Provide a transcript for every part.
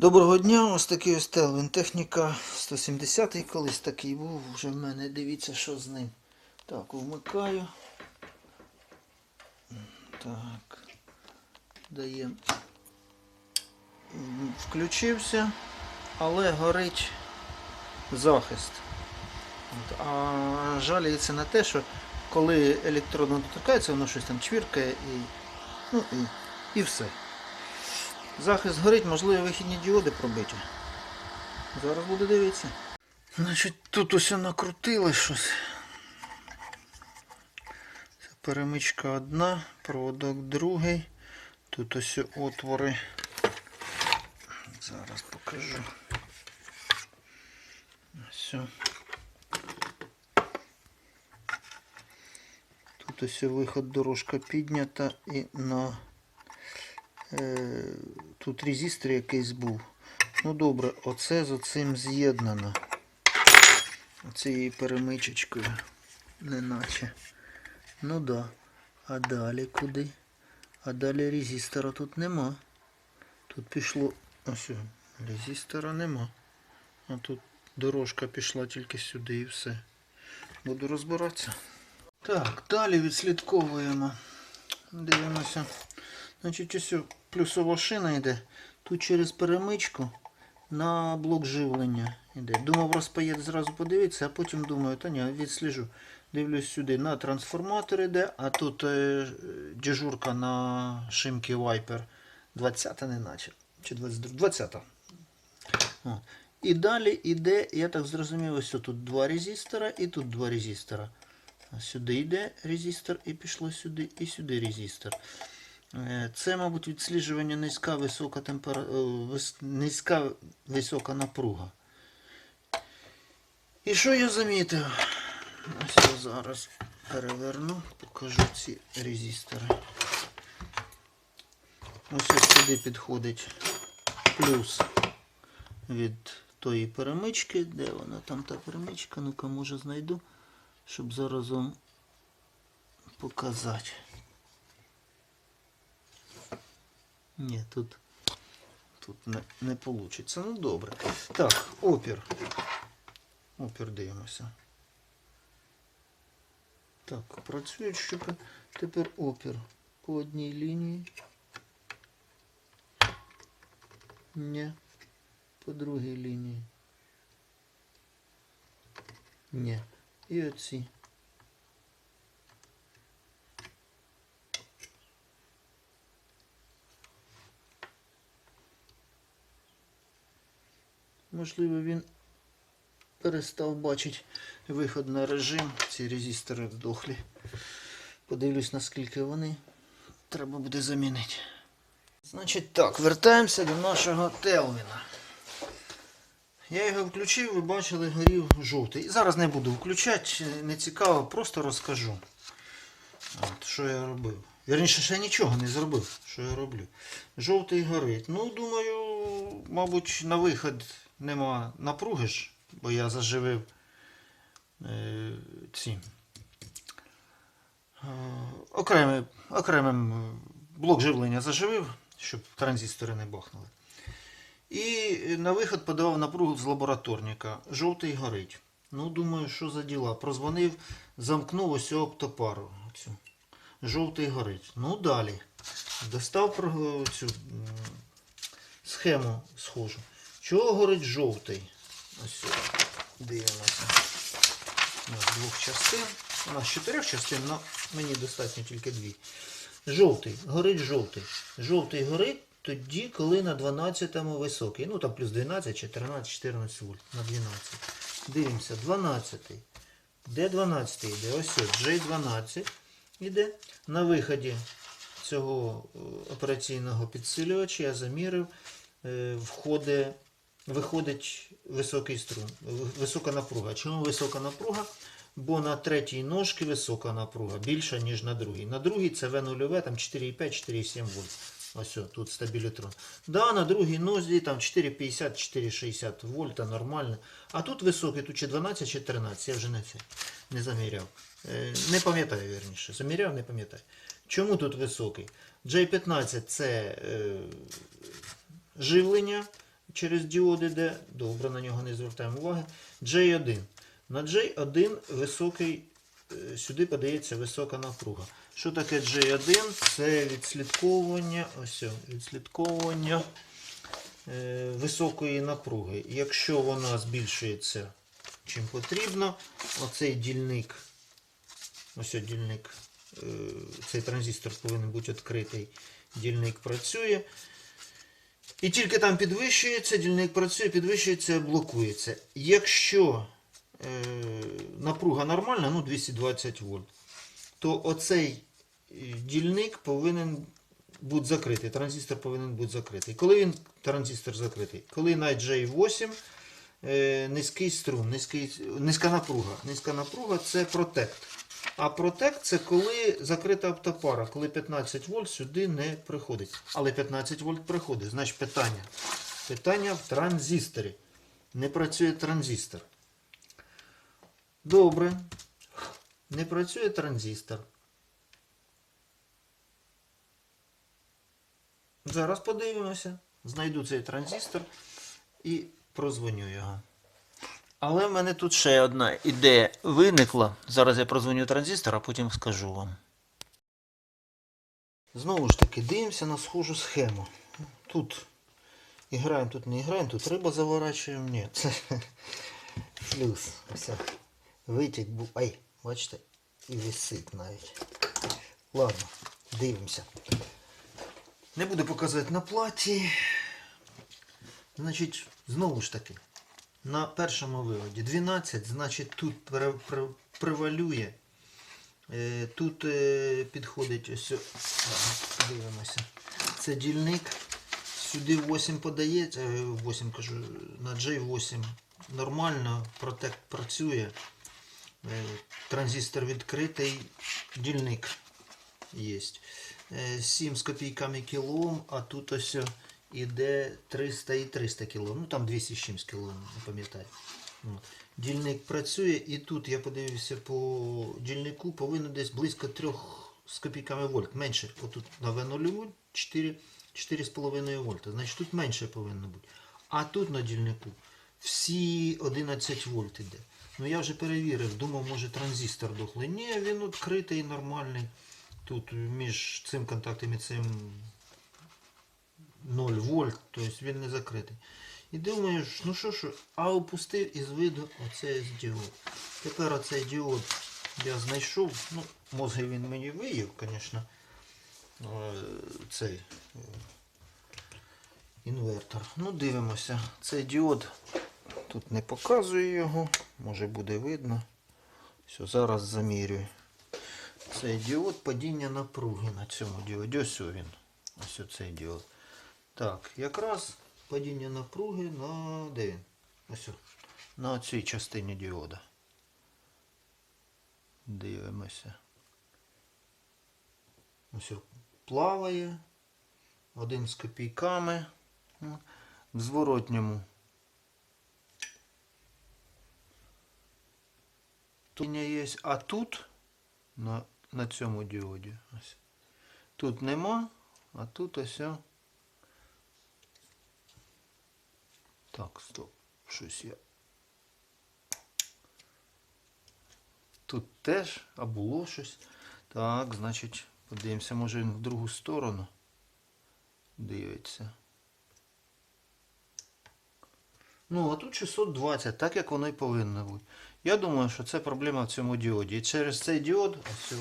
Доброго дня, ось такий ось Телвін. Техніка 170-й колись такий був, вже в мене дивіться, що з ним. Так, вмикаю. Так. Даємо. Включився, але горить захист. От, А жаліється на те, що коли електронно доторкається, воно щось там чвіркає і, ну, і, і все. Захист горить, можливо, вихідні діоди пробиті. Зараз буду дивитися. Значить, тут усе накрутили щось. Це перемичка одна, проводок другий. Тут ось отвори. Зараз покажу. Ось. Тут ось виход дорожка піднята і на тут резистор якийсь був. Ну добре, оце з оцим з'єднано. Оцією перемичечкою. Неначе. Ну да. А далі куди? А далі резистора тут нема. Тут пішло. Ось, резистора нема. А тут дорожка пішла тільки сюди і все. Буду розбиратися. Так, далі відслідковуємо. Дивимося. Значить, ось плюсова шина йде. Тут через перемичку на блок живлення йде. Думав розпаєт зразу подивитися, а потім думаю, та ні, відсліжу. Дивлюсь сюди, на трансформатор йде, а тут е, дежурка на шимки Viper 20 не наче. Чи 22? 20. О. І далі йде, я так зрозумів, ось тут два резистора і тут два резистора. Сюди йде резистор і пішло сюди, і сюди резистор. Е, Це, мабуть, відсліджування низька висока темпера... е, низька висока напруга. І що я замітив? Ось я зараз переверну, покажу ці резистори. Ось ось сюди підходить плюс від тої перемички. Де вона там та перемичка? Ну-ка, може знайду, щоб зараз вам показати. Ні, тут, тут не, не вийде. Ну добре. Так, опір. Опір дивимося. Так, працюють щупи. Тепер опір по одній лінії. Ні. По другій лінії. Ні. І оці. Можливо, він перестав бачити виход на режим. Ці резистори здохлі. Подивлюсь, наскільки вони. Треба буде замінити. Значить так, вертаємося до нашого Телвіна. Я його включив, ви бачили, горів жовтий. Зараз не буду включати, не цікаво, просто розкажу. От, що я робив. Вірніше, ще нічого не зробив, що я роблю. Жовтий горить. Ну, думаю, мабуть, на виход нема напруги ж, бо я заживив е, ці. Е, окремий, окремим блок живлення заживив, щоб транзистори не бахнули. І на виход подавав напругу з лабораторника. Жовтий горить. Ну, думаю, що за діла. Прозвонив, замкнув ось оптопару. Цю. Жовтий горить. Ну далі. Достав цю схему схожу. Чого горить жовтий? Ось сюди. Дивимося. У нас двох частин. У нас чотирьох частин, але мені достатньо тільки дві. Жовтий. Горить жовтий. Жовтий горить тоді, коли на 12-му високий. Ну там плюс 12, 14, 14 вольт на 12. Дивимося, 12. Де 12 йде? Ось ось, J12 іде. На виході цього е, операційного підсилювача я замірив, е, входить, виходить високий струм, висока напруга. Чому висока напруга? Бо на третій ножці висока напруга, більша, ніж на другій. На другій це В0, там 4,5-4,7 вольт. Ось тут стабілітрон. Да, на другій нозі там 4,50-4,60 вольта, нормально. А тут високий, тут чи 12, чи 13, я вже не це не заміряв. Е, Не пам'ятаю, вірніше. Заміряв, не пам'ятаю. Чому тут високий? J15 це е, живлення, через діод іде. Добре, на нього не звертаємо уваги. J1. На J1 високий, е, сюди подається висока напруга. Що таке J1? Це відслідковування, ось, відслідковування е, високої напруги. Якщо вона збільшується чим потрібно, оцей дільник, ось дільник, е, цей транзистор повинен бути відкритий, дільник працює. І тільки там підвищується, дільник працює, підвищується, блокується. Якщо е, напруга нормальна, ну 220 вольт, то оцей е, дільник повинен бути закритий. Транзистор повинен бути закритий. Коли він транзистор закритий? Коли на J8 е, низький струм, низький, низька напруга. Низька напруга це протект. А протект це коли закрита автопара, коли 15 вольт сюди не приходить. Але 15 вольт приходить. Значить питання. Питання в транзисторі. Не працює транзистор. Добре. Не працює транзистор. Зараз подивимося. Знайду цей транзистор і прозвоню його. Але в мене тут ще одна ідея виникла. Зараз я прозвоню транзистор, а потім скажу вам. Знову ж таки, дивимося на схожу схему. Тут іграємо, тут не граємо, тут риба заворачуємо. Ні, це плюс. Ось. Витік був. Ай, бачите, і висить навіть. Ладно, дивимося. Не буду показувати на платі. Значить, знову ж таки, на першому виводі 12, значить тут превалює. Е, Тут е, підходить ось. о- Дивимося. Це дільник. Сюди 8 подається, е, 8 кажу, на J8 нормально, протект працює. Е, Транзистор відкритий, дільник є. 7 з копійками кілоом, а тут ось іде 300 і 300 кіло. Ну там 200 з чимсь кіло, не пам'ятаю. Дільник працює і тут я подивився по дільнику, повинно десь близько 3 з копійками вольт. Менше. Отут на V0 4, 4,5 вольта. Значить тут менше повинно бути. А тут на дільнику всі 11 вольт іде. Ну я вже перевірив, думав, може транзистор дохлий. Ні, він відкритий, нормальний. Тут між цим контактом і цим 0 вольт, тобто він не закритий. І думаєш, ну що ж, а опустив із виду оцей діод. Тепер оцей діод я знайшов. Ну, мозги він мені виїв, звісно. е, Цей е, інвертор. Ну, дивимося. Цей діод тут не показую його, може буде видно. Все, зараз замірюю. Цей діод падіння напруги на цьому діоді. Ось він. Ось цей діод. Так, якраз падіння напруги на де він? Ось. На цій частині діода. Дивимося. Ось плаває. Один з копійками. В зворотньому. Тут є, а тут на, на цьому діоді. Ось. Тут нема, а тут ось. Так, стоп. Щось я. Тут теж, а було щось. Так, значить, подивимося, може він в другу сторону дивиться. Ну, а тут 620, так як воно і повинно бути. Я думаю, що це проблема в цьому діоді. І через цей діод, ось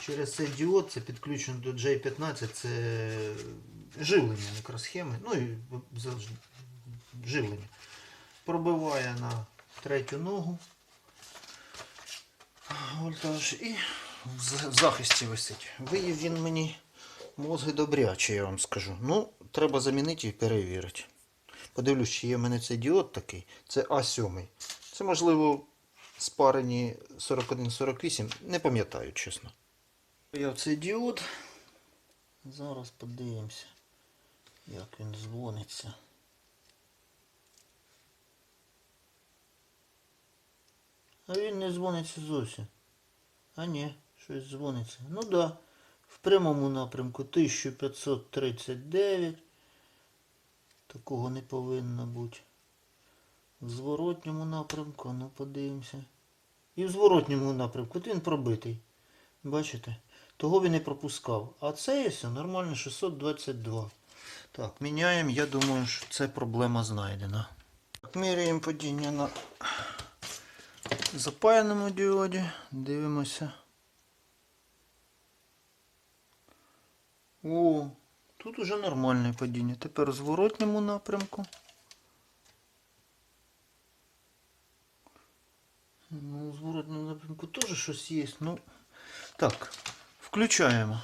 через цей діод це підключено до J15, це живлення мікросхеми. Ну і живлення. Пробиває на третю ногу. Вольтаж і в в захисті висить. Виїв він мені мозги добряче, я вам скажу. Ну, треба замінити і перевірити. Подивлюсь, чи є в мене цей діод такий. Це А7. Це, можливо, спарені 41-48. Не пам'ятаю, чесно. Я цей діод. Зараз подивимося, як він дзвониться. А він не дзвониться зовсім. А ні, щось дзвониться. Ну так. Да. В прямому напрямку 1539. Такого не повинно бути. В зворотньому напрямку, ну подивимося. І в зворотньому напрямку, от він пробитий. Бачите? Того він не пропускав. А це все нормально 622. Так, міняємо. Я думаю, що це проблема знайдена. Так, Міряємо падіння на запаяному діоді. Дивимося. О, тут уже нормальне падіння. Тепер у зворотньому напрямку. Ну, у зворотньому напрямку теж щось є. Ну, так, включаємо.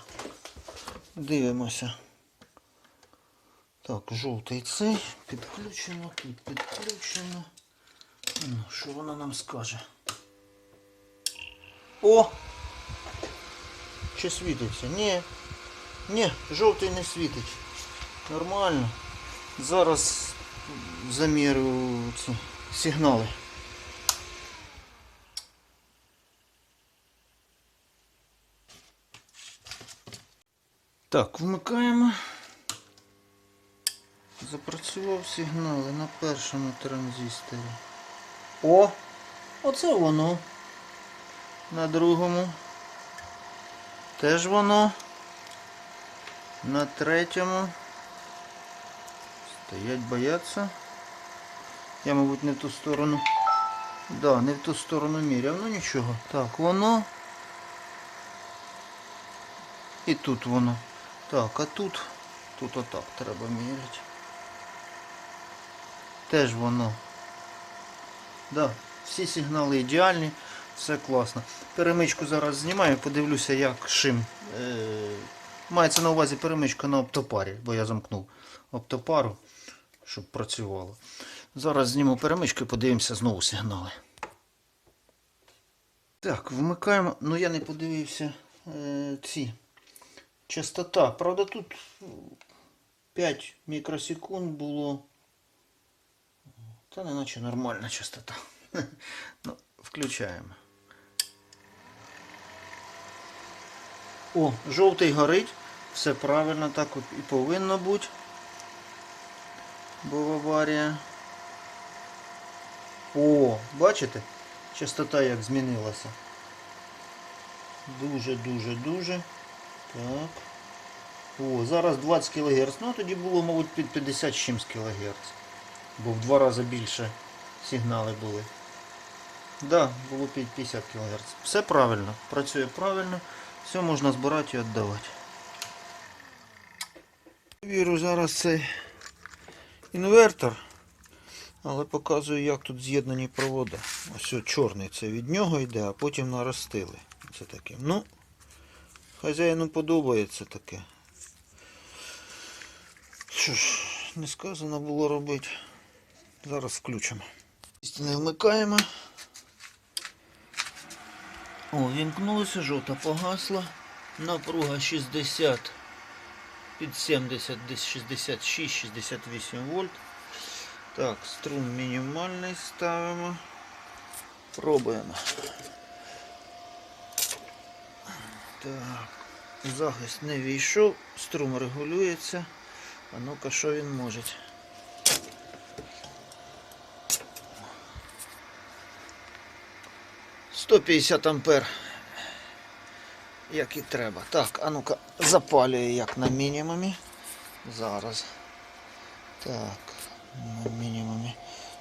Дивимося. Так, жовтий цей. Підключено, тут підключено. Ну, що вона нам скаже? О! Чи світиться? Ні. Ні, жовтий не світить. Нормально. Зараз замірю ці сигнали. Так, вмикаємо. Запрацював сигнали на першому транзисторі. О! Оце воно. На другому. Теж воно. На третьому. Стоять, бояться. Я, мабуть, не в ту сторону. Да, не в ту сторону міряв. Ну нічого. Так, воно. І тут воно. Так, а тут. Тут отак треба міряти. Теж воно. Да, всі сигнали ідеальні, все класно. Перемичку зараз знімаю, подивлюся, як шим. Е, мається на увазі перемичка на оптопарі, бо я замкнув оптопару, щоб працювало. Зараз зніму перемичку і подивимося знову сигнали. Так, вмикаємо. Ну я не подивився е, ці. Частота. Правда, тут 5 мікросекунд було. Та не наче нормальна частота. Ну, включаємо. О, жовтий горить. Все правильно, так і повинно бути. Був аварія. О, бачите? Частота як змінилася. Дуже, дуже, дуже. Так. О, зараз 20 кГц. Ну, тоді було, мабуть, під 50 чимсь кГц. Бо в два рази більше сигнали були. Так, да, було 50 кГц. Все правильно, працює правильно, все можна збирати і віддавати. Вірю зараз цей інвертор, але показую, як тут з'єднані проводи. Ось чорний це від нього йде, а потім наростили. Це таке. Ну, хазяїну подобається таке. Що ж, не сказано було робити. Зараз включимо. Не вмикаємо. О, вімкнулося, жовта погасла. Напруга 60 під 70, десь 66-68 вольт. Так, струм мінімальний ставимо. Пробуємо. Так, захист не війшов, струм регулюється. А ну-ка, що він може? Сто п'ятдесят ампер. Як і треба. Так, а ну-ка, запалює як на мінімумі. Зараз. Так, на мінімумі.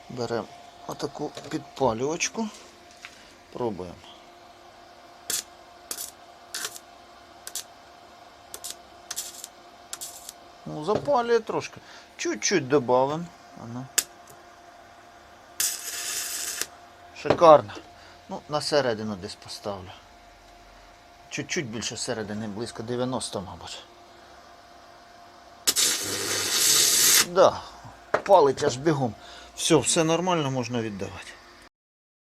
Беремо отаку підпалювачку. Пробуємо. Ну, запалює трошки. Чуть-чуть додамо. Шикарно. Ну, на середину десь поставлю. Чуть-чуть більше середини, близько 90, мабуть. Да, палить аж бігом. Все, все нормально, можна віддавати.